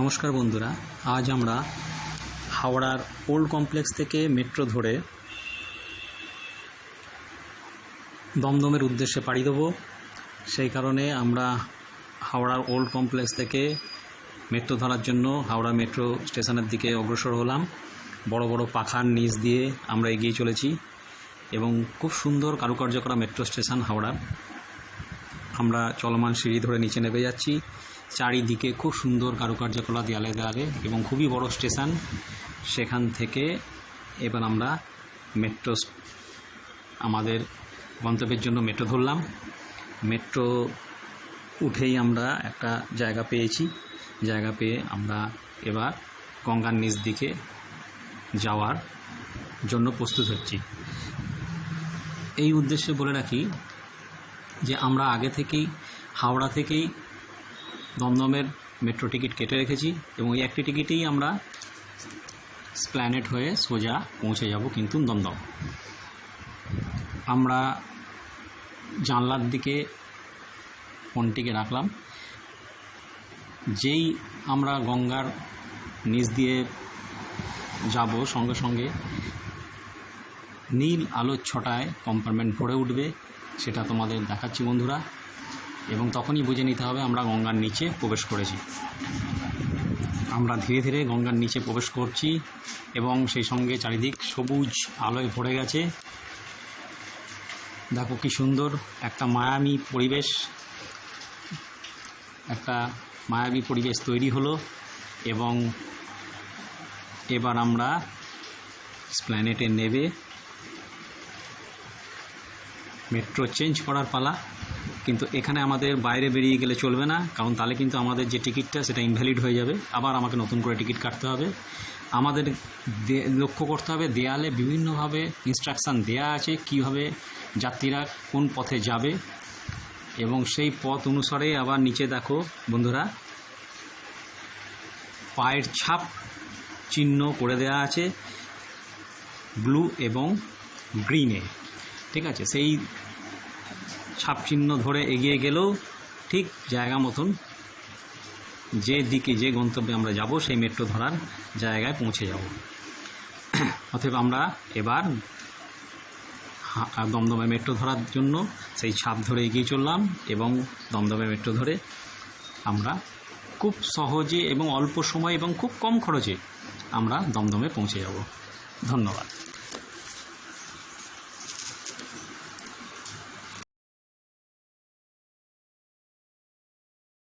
নমস্কার বন্ধুরা, আজ আমরা হাওড়ার ওল্ড কমপ্লেক্স থেকে মেট্রো ধরে দমদমের উদ্দেশ্যে পাড়ি দেবো। সেই কারণে আমরা হাওড়ার ওল্ড কমপ্লেক্স থেকে মেট্রো ধরার জন্য হাওড়া মেট্রো স্টেশনের দিকে অগ্রসর হলাম। বড় বড় পাখার নিচ দিয়ে আমরা এগিয়ে চলেছি এবং খুব সুন্দর কারুকার্য করা মেট্রো স্টেশন হাওড়ার। আমরা চলমান সিঁড়ি ধরে নিচে নেমে যাচ্ছি। চারিদিকে খুব সুন্দর কারুকার্য করা দেয়ালে দেয়ালে এবং খুবই বড় স্টেশন। সেখান থেকে এবার আমরা মেট্রো আমাদের গন্তব্যের জন্য মেট্রো ধরলাম। মেট্রো উঠেই আমরা একটা জায়গা পেয়েছি। জায়গা পেয়ে আমরা এবার গঙ্গার নিচ দিকে যাওয়ার জন্য প্রস্তুত হচ্ছি। এই উদ্দেশ্যে বলে রাখি যে আমরা আগে থেকেই হাওড়া থেকেই দমদমের মেট্রো টিকিট কেটে রেখেছি এবং এই একটি টিকিটেই আমরা স্প্ল্যানেট হয়ে সোজা পৌঁছে যাব কিন্তু দমদম। আমরা জানলার দিকে ফোনটিকে রাখলাম। যেই আমরা গঙ্গার নিচ দিয়ে যাব সঙ্গে সঙ্গে নীল আলোর ছটায় কম্পার্টমেন্ট ভরে উঠবে, সেটা তোমাদের দেখাচ্ছি বন্ধুরা। এবং তখনই বুঝে নিতে হবে আমরা গঙ্গার নিচে প্রবেশ করেছি। আমরা ধীরে ধীরে গঙ্গার নিচে প্রবেশ করছি এবং সেই সঙ্গে চারিদিক সবুজ আলোয় ভরে গেছে। দেখো কি সুন্দর একটা মায়াবী পরিবেশ, একটা মায়াবী পরিবেশ তৈরি হলো এবং এবার আমরা স্প্ল্যানেটে নেবে। মেট্রো চেঞ্জ করার পালা। কিন্তু এখানে আমাদের বাইরে বেরিয়ে গেলে চলবে না, কারণ তাহলে কিন্তু আমাদের যে টিকিটটা সেটা ইনভ্যালিড হয়ে যাবে। আবার আমাকে নতুন করে টিকিট কাটতে হবে। আমাদের লক্ষ্য করতে হবে দেয়ালে বিভিন্নভাবে ইনস্ট্রাকশান দেয়া আছে কীভাবে যাত্রীরা কোন পথে যাবে। এবং সেই পথ অনুসারে আবার নিচে দেখো বন্ধুরা, পায়ের ছাপ চিহ্ন করে দেওয়া আছে ব্লু এবং গ্রিনে ঠিক আছে? সেই ছাপ চিহ্ন ধরে এগিয়ে গেলেও ঠিক জায়গা মতন যে দিকে, যে গন্তব্যে আমরা যাব, সেই মেট্রো ধরার জায়গায় পৌঁছে যাব। অতএব আমরা এবার দমদমে মেট্রো ধরার জন্য সেই ছাপ ধরে এগিয়ে চললাম এবং দমদমে মেট্রো ধরে আমরা খুব সহজে এবং অল্প সময় এবং খুব কম খরচে আমরা দমদমে পৌঁছে যাব। ধন্যবাদ।